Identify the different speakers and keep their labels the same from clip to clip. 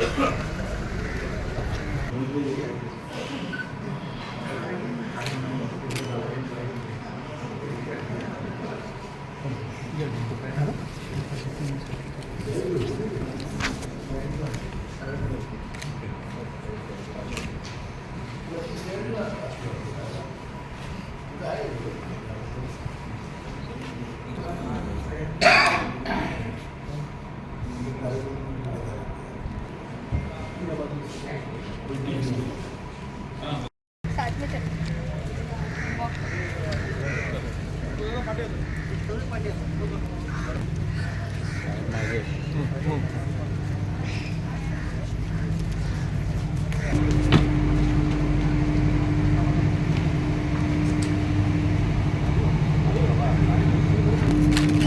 Speaker 1: Thank you.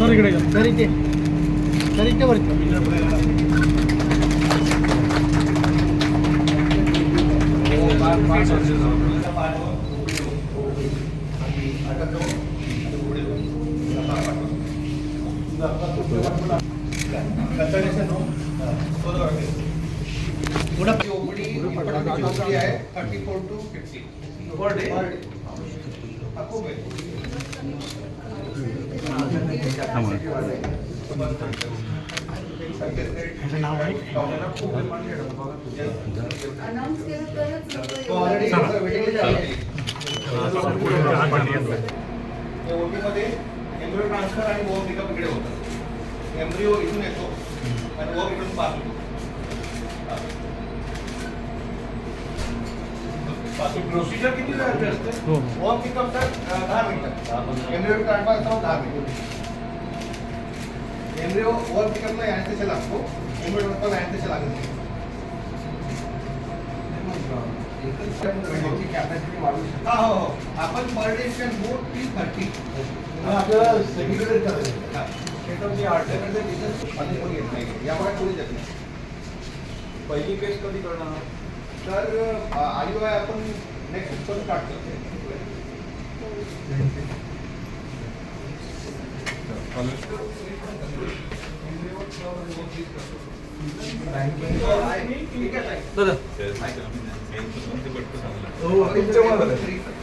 Speaker 2: Sir इकडे या.
Speaker 3: Sir इथे सर इथे वरती
Speaker 4: ओपडी ओपडी आहे thirty four two fifty per day खूप आहे ट्रान्सफर आणि ओम एम्ब्रिओ इथून येतो.
Speaker 2: अड्रेस
Speaker 4: फॉर्म पिकअप सर दहा मिनिटं एमरिओ काढवा असतो दहा मिनिटं एमरिओ वर पिकअपला ॲनेस्थेशा लागतो एमरिओ डॉक्टरला ॲनेस्थेशा लागत नाही आपण per day can go to thirty
Speaker 3: आपल्याला सगळीकडे करायचं
Speaker 4: शेताची आठवड्याकडे डिझेल कोणी येत नाही या भागात कोणी जात नाही
Speaker 5: पहिली पेस्ट कधी करणार
Speaker 4: तर आयुवाय आपण नेक्स्ट वीक स्टार्ट करतो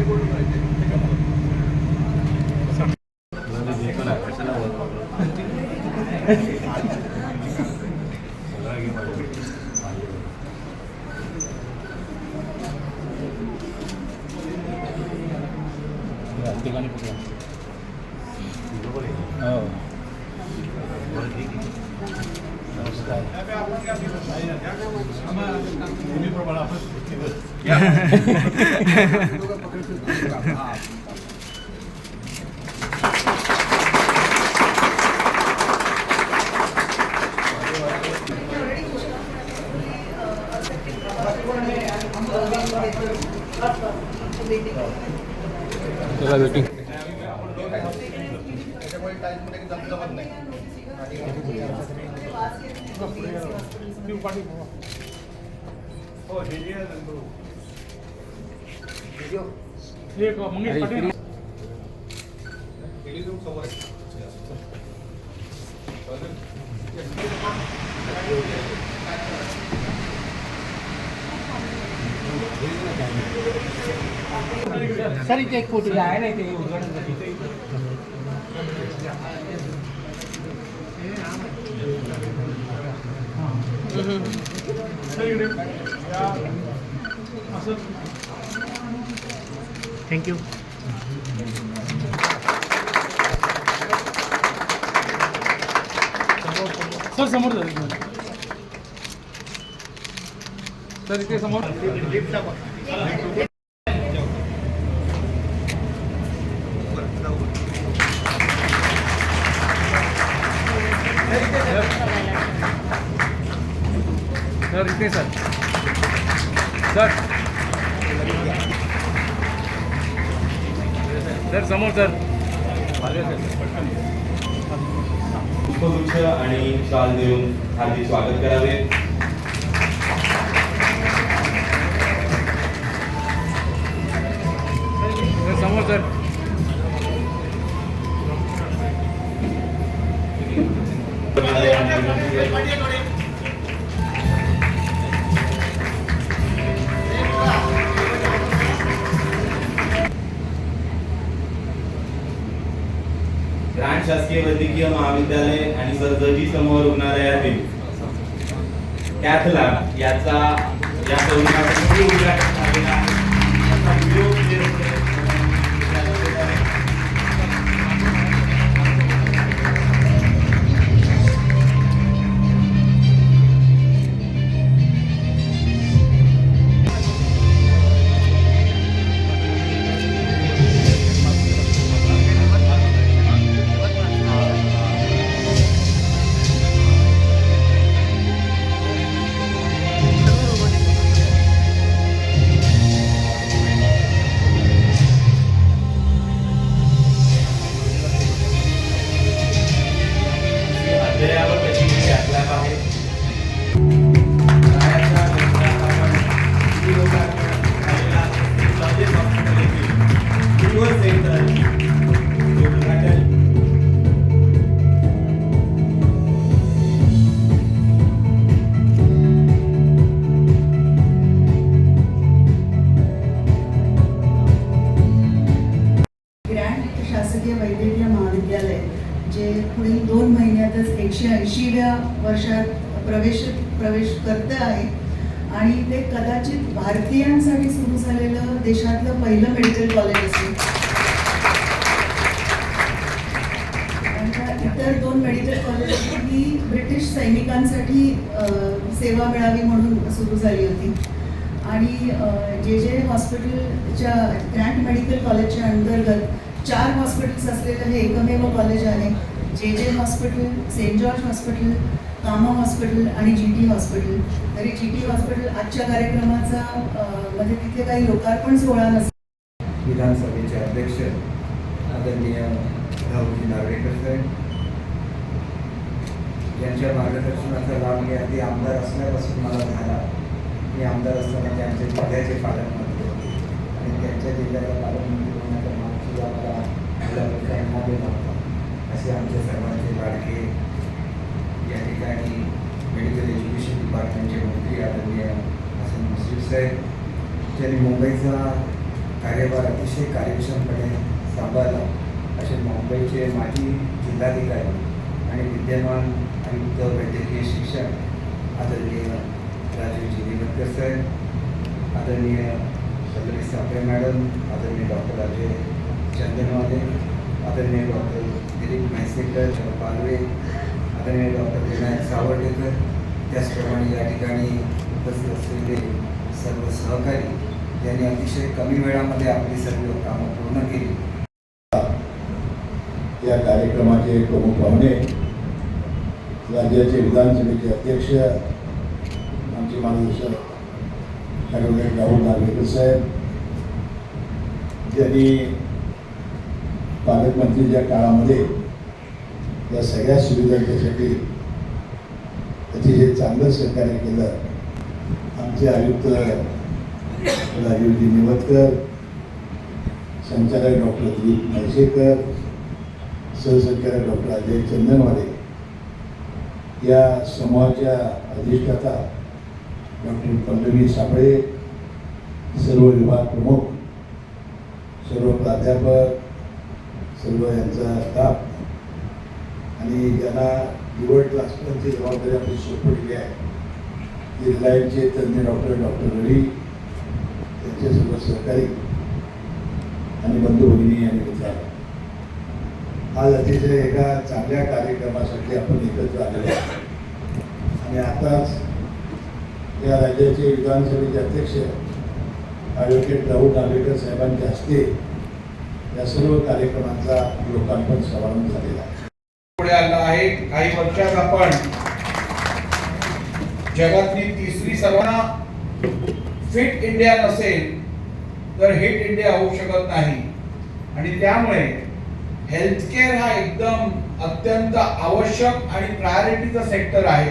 Speaker 4: त्याच्यामुळे टाईममध्ये जम जमत नाही हो हे जे आहे ना, तो-
Speaker 3: थँक्यू
Speaker 2: सर हो, समोर जा. सर इथे समोर. सर समोर सर.
Speaker 6: पुष्पगुच्छ आणि शाल देऊन हार्दिक स्वागत करावे.
Speaker 2: सर समोर सर.
Speaker 6: ग्रांड शासकीय वैद्यकीय महाविद्यालय आणि सरजजी समूह रुग्णालयातील कॅथला याचा या तरुणाचा उद्घाटन
Speaker 7: एकशे ऐंशीव्या वर्षात प्रवेश प्रवेश करतं आहे. आणि ते कदाचित भारतीयांसाठी सुरू झालेलं देशातलं पहिलं मेडिकल कॉलेज असेल. इतर दोन मेडिकल कॉलेज ही ब्रिटिश सैनिकांसाठी सेवा मिळावी म्हणून सुरू झाली होती. आणि जे जे हॉस्पिटलच्या ग्रँड मेडिकल कॉलेजच्या अंतर्गत चार हॉस्पिटल्स असलेलं हे एकमेव कॉलेज आहे. J J hospital saint George hospital Cama hospital आणि जी टी हॉस्पिटल. तरी जी टी हॉस्पिटल आजच्या कार्यक्रमाचा म्हणजे तिथे काही लोकार्पण सोहळा नसेल.
Speaker 5: विधानसभेचे अध्यक्ष आदरणीय राहुलजी नार्वेकर साहेब. यांच्या मार्गदर्शनाचा लाभ मी आधी आमदार असल्यापासून मला झाला. मी आमदार असताना त्यांचे जिल्ह्याचे पालकमंत्री होते. आणि त्यांच्या जिल्ह्याला पालकमंत्री होण्याचा मान मला दिला असे आमच्या सर्वांचे लाडके या ठिकाणी मेडिकल एज्युकेशन डिपार्टमेंटचे मंत्री आदरणीय हसन मुश्रीफ साहेब ज्यांनी मुंबईचा कार्यभार अतिशय कार्यक्षमपणे सांभाळला असे मुंबईचे माजी जिल्हाधिकारी आणि विद्यमान आयुक्त वैद्यकीय शिक्षण आदरणीय राजीवजी निलंकर साहेब आदरणीय सदरी सापरे मॅडम आदरणीय डॉक्टर अजय चंदनवाले आदरणीय डॉक्टर दिलीप म्हैसेकर पालवे आदरणीय डॉक्टर विनायक सावर्डेकर त्याचप्रमाणे या ठिकाणी उपस्थित असलेले सर्व सहकारी ज्यांनी अतिशय कमी वेळामध्ये आपली सर्व कामं पूर्ण केली.
Speaker 8: या कार्यक्रमाचे प्रमुख पाहुणे राज्याचे विधानसभेचे अध्यक्ष आमचे मार्गदर्शक ॲडव्होकेट राहुल नागवेकर साहेब ज्यांनी पालकमंत्रीच्या काळामध्ये या सगळ्या सुविधांच्यासाठी अतिशय चांगलं सहकार्य केलं आमचे आयुक्त राजीवजी निवतकर संचालक डॉक्टर दिलीप म्हैसेकर सहसंचालक डॉक्टर अजय चंदनवाले या समूहाच्या अधिष्ठाता डॉक्टर पल्लवी साबळे सर्व विभाग प्रमुख सर्व प्राध्यापक सर्व यांचा स्टाफ आणि ज्यांना निवड क्लासची जबाबदारी आपण सोपवलेली आहे ते रिलायन्सचे तज्ज्ञ डॉक्टर डॉक्टर रवी त्यांचे सर्व सहकारी आणि बंधू भगिनी आणि मित्र आज अतिशय एका चांगल्या कार्यक्रमासाठी आपण एकत्र आलेलो आहोत. आणि आताच या राज्याचे विधानसभेचे अध्यक्ष ॲडव्होकेट राहुल नार्वेकर साहेबांच्या हस्ते या सर्व कार्यक्रमांचा लोकांपण समारंभ झालेला आहे.
Speaker 9: पुढे आला आहे. काही वर्षात आपण जगातली तिसरी सर्वांना फिट इंडिया नसेल तर हिट इंडिया होऊ शकत नाही. आणि त्यामुळे हेल्थकेअर हा एकदम अत्यंत आवश्यक आणि प्रायोरिटीचा सेक्टर आहे.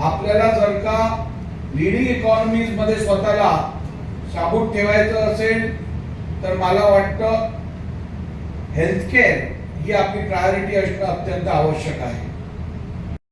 Speaker 9: आपल्याला जर का लिडिंग इकॉनॉमीजमध्ये स्वतःला साबूत ठेवायचं असेल तर मला वाटतं हेल्थकेअर ही आपली प्रायोरिटी असणं अत्यंत आवश्यक आहे.